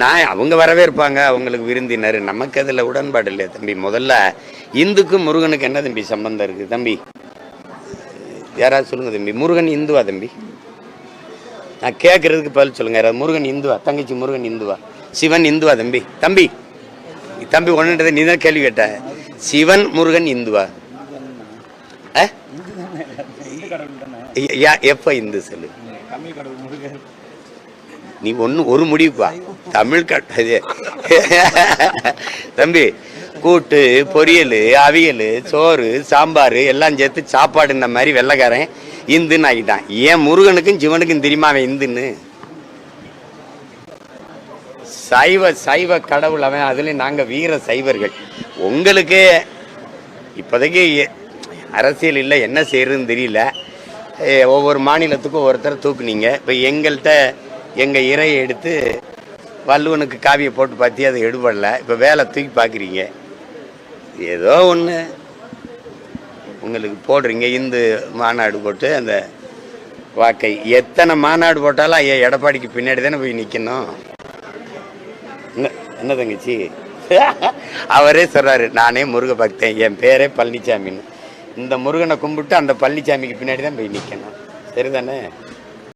நான் அவங்க வரவே இருப்பாங்க அவங்களுக்கு விருந்தினர். நமக்கு அதில் உடன்பாடு இல்லையா தம்பி. முதல்ல இந்துக்கும் முருகனுக்கு என்ன தம்பி சம்பந்தம் இருக்குது தம்பி யாராவது சொல்லுங்க தம்பி. முருகன் இந்துவா தம்பி? நான் கேட்கறதுக்கு பதில் சொல்லுங்க. யாராவது முருகன் இந்துவா? தங்கச்சி முருகன் இந்துவா? சிவன் இந்துவா தம்பி? தம்பி தம்பி ஒன்றுன்றதை நீ தான் கேள்வி கேட்ட. சிவன் முருகன் இந்துவா? எப்ப இந்து சொல்லு? நீ ஒன்று ஒரு முடிவுப்பா தமிழ் கட்டது தம்பி கூட்டு பொரியல் அவியல் சோறு சாம்பார் எல்லாம் சேர்த்து சாப்பாடு இந்த மாதிரி வெள்ளைக்காரன் இந்துன்னு ஆகிட்டான் ஏன் முருகனுக்கும் சிவனுக்கும் தெரியுமா அவன் இந்துன்னு? சைவ சைவ கடவுள் அவன். அதுலேயும் நாங்கள் வீர சைவர்கள். உங்களுக்கு இப்போதைக்கு அரசியல் இல்லை என்ன செய்யறதுன்னு தெரியல. ஒவ்வொரு மாநிலத்துக்கும் ஒருத்தர் தூக்குனீங்க. இப்போ எங்கள்கிட்ட எங்கள் இறையை எடுத்து வள்ளுவனுக்கு காவியை போட்டு பார்த்தி அது எடுபடலை. இப்போ வேலை தூக்கி பார்க்குறீங்க ஏதோ ஒன்று உங்களுக்கு போடுறீங்க. இந்து மாநாடு போட்டு அந்த வாக்கை. எத்தனை மாநாடு போட்டாலும் ஐயா எடப்பாடிக்கு பின்னாடி தானே போய் நிற்கணும் என்ன என்ன தங்கச்சி? அவரே சொல்கிறாரு நானே முருக பக்தன். என் பேரே பழனிசாமின்னு இந்த முருகனை கும்பிட்டு அந்த பழனிசாமிக்கு பின்னாடி தான் போய் நிற்கணும் சரிதானே?